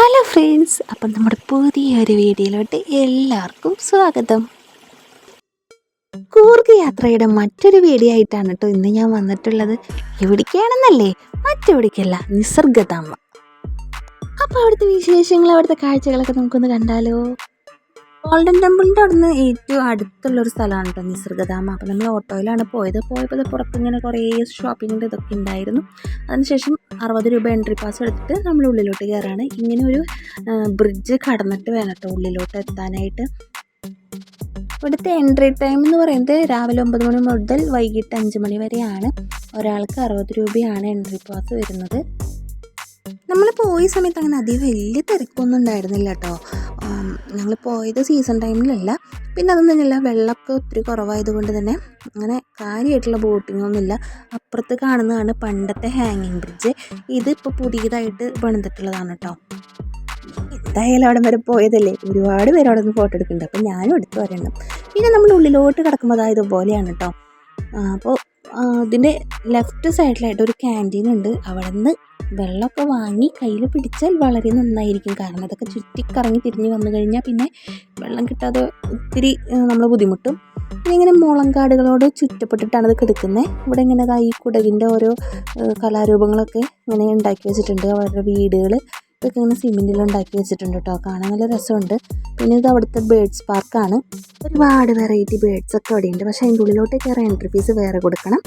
Hello friends അപ്പം നമ്മുടെ പുതിയൊരു വീഡിയോയിലോട്ട് എല്ലാവർക്കും സ്വാഗതം. കൂർഗ് യാത്രയുടെ മറ്റൊരു വീഡിയോ ആയിട്ടാണ് കേട്ടോ ഇന്ന് ഞാൻ വന്നിട്ടുള്ളത്. എവിടേക്കാണെന്നല്ലേ? മറ്റെവിടേക്കല്ല നിസർഗധാമ. അപ്പോൾ അവിടുത്തെ വിശേഷങ്ങൾ അവിടുത്തെ കാഴ്ചകളൊക്കെ നമുക്കൊന്ന് കണ്ടാലോ? ഗോൾഡൻ ടെമ്പിളിന്റെ അവിടുന്ന് ഏറ്റവും അടുത്തുള്ള ഒരു സ്ഥലമാണ് കേട്ടോ നിസർഗധാമ. അപ്പോൾ നമ്മൾ ഓട്ടോയിലാണ് പോയത്. പോയപ്പോൾ പുറത്ത് ഇങ്ങനെ കുറേ ഷോപ്പിങ്ങിന്റെ ഇതൊക്കെ ഉണ്ടായിരുന്നു. അതിനുശേഷം അറുപത് രൂപ എൻട്രി പാസ് എടുത്തിട്ട് നമ്മൾ ഉള്ളിലോട്ട് കയറാണ് ഇങ്ങനെ ഒരു ബ്രിഡ്ജ് കടന്നിട്ട് വേണം കേട്ടോ ഉള്ളിലോട്ട് എത്താനായിട്ട്. ഇവിടുത്തെ എൻട്രി ടൈം എന്ന് പറയുന്നത് രാവിലെ ഒമ്പത് മണി മുതൽ വൈകിട്ട് അഞ്ച് മണി വരെയാണ്. ഒരാൾക്ക് അറുപത് രൂപയാണ് എൻട്രി പാസ് വരുന്നത്. നമ്മൾ പോയ സമയത്ത് അങ്ങനെ അധികം വലിയ തിരക്കൊന്നും ഉണ്ടായിരുന്നില്ല കേട്ടോ ഞങ്ങൾ പോയത് സീസൺ ടൈമിലല്ല പിന്നെ അതൊന്നും തന്നെയല്ല വെള്ളമൊക്കെ ഒത്തിരി കുറവായതുകൊണ്ട് തന്നെ അങ്ങനെ കാര്യമായിട്ടുള്ള ബോട്ടിങ്ങൊന്നുമില്ല അപ്പുറത്ത് കാണുന്നതാണ് പണ്ടത്തെ ഹാങ്ങിങ് ബ്രിഡ്ജ് ഇത് ഇതിപ്പോൾ പുതിയതായിട്ട് പണിതിട്ടുള്ളതാണ് കേട്ടോ എന്തായാലും അവിടെ വരെ പോയതല്ലേ? ഒരുപാട് പേര് അവിടെ നിന്ന് ഫോട്ടോ എടുക്കുന്നുണ്ട്. അപ്പോൾ ഞാനും എടുത്തു വരണം. പിന്നെ നമ്മൾ ഉള്ളിലോട്ട് കിടക്കുമ്പോൾ അതായത് ഇതുപോലെയാണ് കേട്ടോ അപ്പോൾ ഇതിന്റെ ലെഫ്റ്റ് സൈഡിലായിട്ട് ഒരു ക്യാന്റീൻ ഉണ്ട്. അവിടെ നിന്ന് വെള്ളമൊക്കെ വാങ്ങി കയ്യിൽ പിടിച്ചാൽ വളരെ നന്നായിരിക്കും. കാരണം അതൊക്കെ ചുറ്റിക്കറങ്ങി തിരിഞ്ഞ് വന്നു കഴിഞ്ഞാൽ പിന്നെ വെള്ളം കിട്ടാതെ ഒത്തിരി നമ്മൾ ബുദ്ധിമുട്ടും. പിന്നെ ഇങ്ങനെ മുളങ്കാടുകളോട് ചുറ്റപ്പെട്ടിട്ടാണ് ഇത് കിടക്കുന്നത് ഇവിടെ ഇങ്ങനെ ഈ കുടകിന്റെ ഓരോ കലാരൂപങ്ങളൊക്കെ ഇങ്ങനെ ഉണ്ടാക്കി വെച്ചിട്ടുണ്ട്. അവരുടെ വീടുകൾ ഇതൊക്കെ ഇങ്ങനെ സിമെന്റിൽ ഉണ്ടാക്കി വെച്ചിട്ടുണ്ട് കേട്ടോ കാണാൻ നല്ല രസമുണ്ട്. പിന്നെ ഇത് അവിടുത്തെ ബേഡ്സ് പാർക്കാണ് ഒരുപാട് വെറൈറ്റി ബേഡ്സ് ഒക്കെ അവിടെ ഉണ്ട്. പക്ഷേ അതിന്റെ ഉള്ളിലോട്ട് കയറാൻ എൻട്രി ഫീസ് വേറെ കൊടുക്കണം.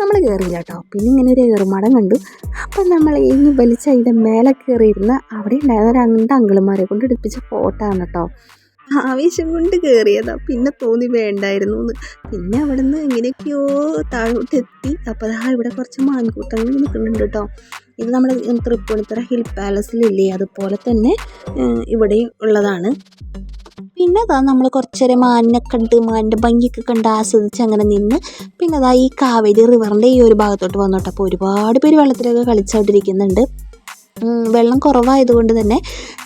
നമ്മൾ കയറിയില്ല കേട്ടോ പിന്നെ ഇങ്ങനെ ഒരു ഏറുമാടം കണ്ടു. അപ്പം നമ്മൾ ഇനി വലിച്ച അതിന്റെ മേലെ കയറിയിരുന്ന അവിടെ ഉണ്ടായിരുന്ന രണ്ട് അങ്കിളുമാരെ കൊണ്ട് എടുപ്പിച്ച ഫോട്ടോ ആണ് കേട്ടോ ആവേശം കൊണ്ട് കയറിയതാ. പിന്നെ തോന്നി വേണ്ടായിരുന്നു എന്ന്. പിന്നെ അവിടെ നിന്ന് എങ്ങനെയൊക്കെയോ താഴോട്ട് എത്തി അപ്പോൾ ഇവിടെ കുറച്ച് മാൻകൂട്ടങ്ങൾ നിൽക്കുന്നുണ്ട് കേട്ടോ ഇത് നമ്മുടെ തൃപ്പൂണിത്തറ ഹിൽ പാലസിലില്ലേ അതുപോലെ തന്നെ ഇവിടെയും ഉള്ളതാണ്. പിന്നെ അതാ നമ്മൾ കുറച്ചേരം മാനിനെ കണ്ട് മാനിന്റെ ഭംഗിയൊക്കെ കണ്ട് ആസ്വദിച്ച് അങ്ങനെ നിന്ന് പിന്നെ അതാ ഈ കാവേരി റിവറിന്റെ ഈ ഒരു ഭാഗത്തോട്ട് വന്നോട്ടെ. അപ്പോൾ ഒരുപാട് പേര് വെള്ളത്തിലൊക്കെ കളിച്ചുകൊണ്ടിരിക്കുന്നുണ്ട് വെള്ളം കുറവായതുകൊണ്ട് തന്നെ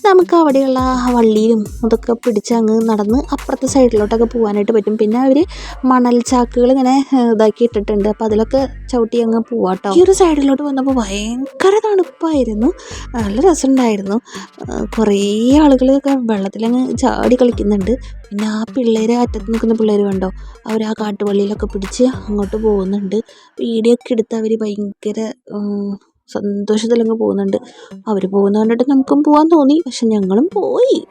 നമുക്ക് അവിടെയുള്ള വള്ളിയിലും അതൊക്കെ പിടിച്ച് അങ്ങ് നടന്ന് അപ്പുറത്തെ സൈഡിലോട്ടൊക്കെ പോകാനായിട്ട് പറ്റും. പിന്നെ അവർ മണൽ ചാക്കുകൾ ഇങ്ങനെ ഇതാക്കി ഇട്ടിട്ടുണ്ട് അപ്പോൾ അതിലൊക്കെ ചവിട്ടി അങ്ങ് പോവാട്ടോ. ഈ ഒരു സൈഡിലോട്ട് വന്നപ്പോൾ ഭയങ്കര തണുപ്പായിരുന്നു. നല്ല രസമുണ്ടായിരുന്നു. കുറേ ആളുകളൊക്കെ വെള്ളത്തിലങ്ങ് ചാടി കളിക്കുന്നുണ്ട്. പിന്നെ ആ പിള്ളേർ അറ്റത്ത് നിൽക്കുന്ന പിള്ളേർ കണ്ടോ? അവർ ആ കാട്ടുവള്ളിയിലൊക്കെ പിടിച്ച് അങ്ങോട്ട് പോകുന്നുണ്ട്. വീഡിയോ ഒക്കെ എടുത്ത് അവർ ഭയങ്കര സന്തോഷത്തിലങ്ങ് പോകുന്നുണ്ട്. അവർ പോകുന്ന കണ്ടിട്ട് നമുക്കും പോകാൻ തോന്നി. പക്ഷെ ഞങ്ങളും പോയി.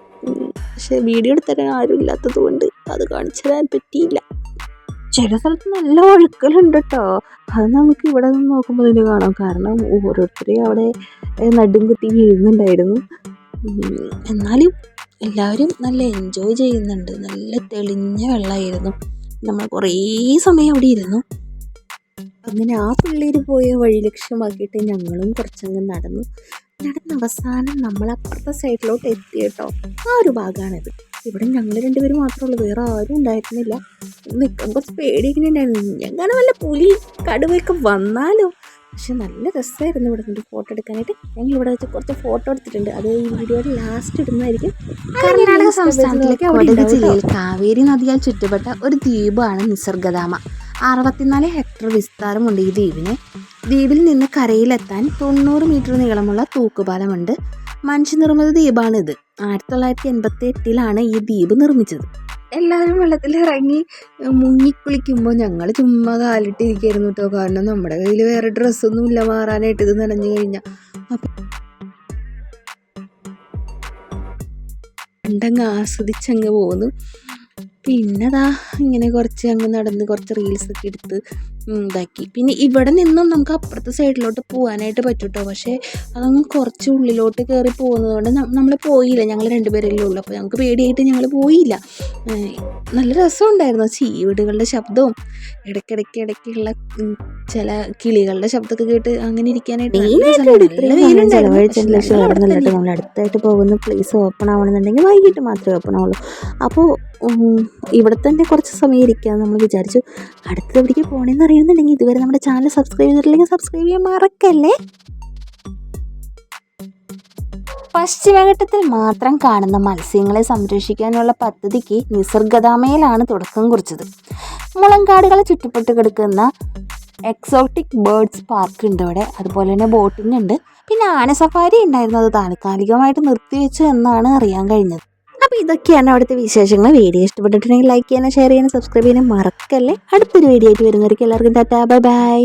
പക്ഷെ വീഡിയോ എടുത്തരാൻ ആരും ഇല്ലാത്തത് കൊണ്ട് അത് കാണിച്ചു തരാൻ പറ്റിയില്ല. ചില സ്ഥലത്ത് നല്ല ഒഴുക്കലുണ്ട് കേട്ടോ അത് നമുക്ക് ഇവിടെ നിന്ന് നോക്കുമ്പോൾ തന്നെ കാണാം. കാരണം ഓരോരുത്തരെയും അവിടെ നടും കുത്തി വീഴുന്നുണ്ടായിരുന്നു. എന്നാലും എല്ലാവരും നല്ല എൻജോയ് ചെയ്യുന്നുണ്ട്. നല്ല തെളിഞ്ഞ വെള്ളമായിരുന്നു. നമ്മൾ കുറേ സമയം അവിടെ ഇരുന്നു. അങ്ങനെ ആ പിള്ളേർ പോയ വഴി ലക്ഷ്യമാക്കിയിട്ട് ഞങ്ങളും കുറച്ചങ്ങ് നടന്നു. നടന്ന അവസാനം നമ്മൾ അപ്പുറത്തെ സൈഡിലോട്ട് എത്തി കേട്ടോ. ആ ഒരു ഭാഗമാണിത്. ഇവിടെ ഞങ്ങൾ രണ്ടുപേരും മാത്രമേ ഉള്ളൂ. വേറെ ആരും ഉണ്ടായിരുന്നില്ല. നിൽക്കാൻ കുറച്ച് പേടിയൊക്കെ ഉണ്ടായിരുന്നു ഞങ്ങനെ വല്ല പുലി കടുവയൊക്കെ വന്നാലോ? പക്ഷെ നല്ല രസമായിരുന്നു ഇവിടെ നിന്ന് ഫോട്ടോ എടുക്കാനായിട്ട്. ഞങ്ങൾ ഇവിടെ വെച്ച് കുറച്ച് ഫോട്ടോ എടുത്തിട്ടുണ്ട്. അത് ഈ വീഡിയോയുടെ ലാസ്റ്റ് ഇടുന്നതായിരിക്കും. കർണാടക സംസ്ഥാനത്തിലെ കൊടക് ജില്ലയിൽ കാവേരി നദിയാൽ ചുറ്റപ്പെട്ട ഒരു ദ്വീപാണ് നിസർഗധാമ. അറുപത്തിനാല് ഹെക്ടർ വിസ്താരമുണ്ട് ഈ ദ്വീപിന്. ദ്വീപിൽ നിന്ന് കരയിലെത്താൻ തൊണ്ണൂറ് മീറ്റർ നീളമുള്ള തൂക്കുപാലമുണ്ട്. മനുഷ്യനിർമ്മിത ദ്വീപാണിത്. ആയിരത്തി തൊള്ളായിരത്തി എൺപത്തി എട്ടിലാണ് ഈ ദ്വീപ് നിർമ്മിച്ചത്. എല്ലാവരും വെള്ളത്തിൽ ഇറങ്ങി മുങ്ങിക്കുളിക്കുമ്പോൾ ഞങ്ങൾ ചുമ്മാ കാലിട്ടിരിക്കായിരുന്നു കേട്ടോ. കാരണം നമ്മുടെ കയ്യിൽ വേറെ ഡ്രസ്സൊന്നും ഇല്ല മാറാനായിട്ട് ഇത് നനഞ്ഞു കഴിഞ്ഞാൽ അപ്പം ആസ്വദിച്ചങ്ങ് പോന്നു. പിന്നെ അതാ ഇങ്ങനെ കുറച്ച് അങ്ങ് നടന്ന് കുറച്ച് റീൽസ് ഒക്കെ എടുത്ത് ഇതാക്കി. പിന്നെ ഇവിടെ നിന്നും നമുക്ക് അപ്പുറത്തെ സൈഡിലോട്ട് പോകാനായിട്ട് പറ്റും കേട്ടോ പക്ഷേ അതങ്ങ് കുറച്ച് ഉള്ളിലോട്ട് കയറി പോകുന്നതുകൊണ്ട് നമ്മൾ പോയില്ല. ഞങ്ങൾ രണ്ടുപേരല്ലേ ഉള്ളൂ. അപ്പോൾ ഞങ്ങൾക്ക് പേടിയായിട്ട് ഞങ്ങൾ പോയില്ല. നല്ല രസമുണ്ടായിരുന്നു. ചീവിടുകളുടെ ശബ്ദവും ഇടയ്ക്കിടയ്ക്ക് ഇടയ്ക്കുള്ള ചില കിളികളുടെ ശബ്ദമൊക്കെ കേട്ട് അങ്ങനെ ഇരിക്കാനായിട്ട്. പക്ഷേ അവിടെ നമ്മൾ അടുത്തായിട്ട് പോകുന്ന. പ്ലേസ് ഓപ്പൺ ആവണമെന്നുണ്ടെങ്കിൽ വൈകിട്ട് മാത്രമേ ഓപ്പൺ ആവുള്ളൂ. അപ്പോൾ ഇവിടെ തന്നെ കുറച്ച് സമയം ഇരിക്കുക നമ്മൾ വിചാരിച്ചു. അടുത്തത് എവിടേക്ക് പോകണമെന്ന് അറിയുന്നുണ്ടെങ്കിൽ ഇതുവരെ നമ്മുടെ ചാനൽ സബ്സ്ക്രൈബ് ചെയ്തിട്ടില്ലെങ്കിൽ സബ്സ്ക്രൈബ് ചെയ്യാൻ മറക്കല്ലേ? പശ്ചിമഘട്ടത്തിൽ മാത്രം കാണുന്ന മത്സ്യങ്ങളെ സംരക്ഷിക്കാനുള്ള പദ്ധതിക്ക് നിസർഗതാമയിലാണ് തുടക്കം കുറിച്ചത്. മുളങ്കാടുകളെ ചുറ്റപ്പെട്ട് കിടക്കുന്ന എക്സോട്ടിക് ബേർഡ്സ് പാർക്ക് ഉണ്ട് അവിടെ. അതുപോലെ തന്നെ ബോട്ടിംഗ് ഉണ്ട്. പിന്നെ ആന സഫാരി ഉണ്ടായിരുന്നത് താൽക്കാലികമായിട്ട് നിർത്തിവെച്ചു എന്നാണ് അറിയാൻ കഴിഞ്ഞത്. അപ്പോൾ ഇതൊക്കെയാണ് അവിടുത്തെ വിശേഷങ്ങൾ. വീഡിയോ ഇഷ്ടപ്പെട്ടിട്ടുണ്ടെങ്കിൽ ലൈക്ക് ചെയ്യാനും ഷെയർ ചെയ്യാനും സബ്സ്ക്രൈബ് ചെയ്യാനും മറക്കല്ലേ. അടുത്തൊരു വീഡിയോ ആയിട്ട് വരുന്നവർക്ക് എല്ലാവർക്കും ടാറ്റാ ബൈ ബൈ.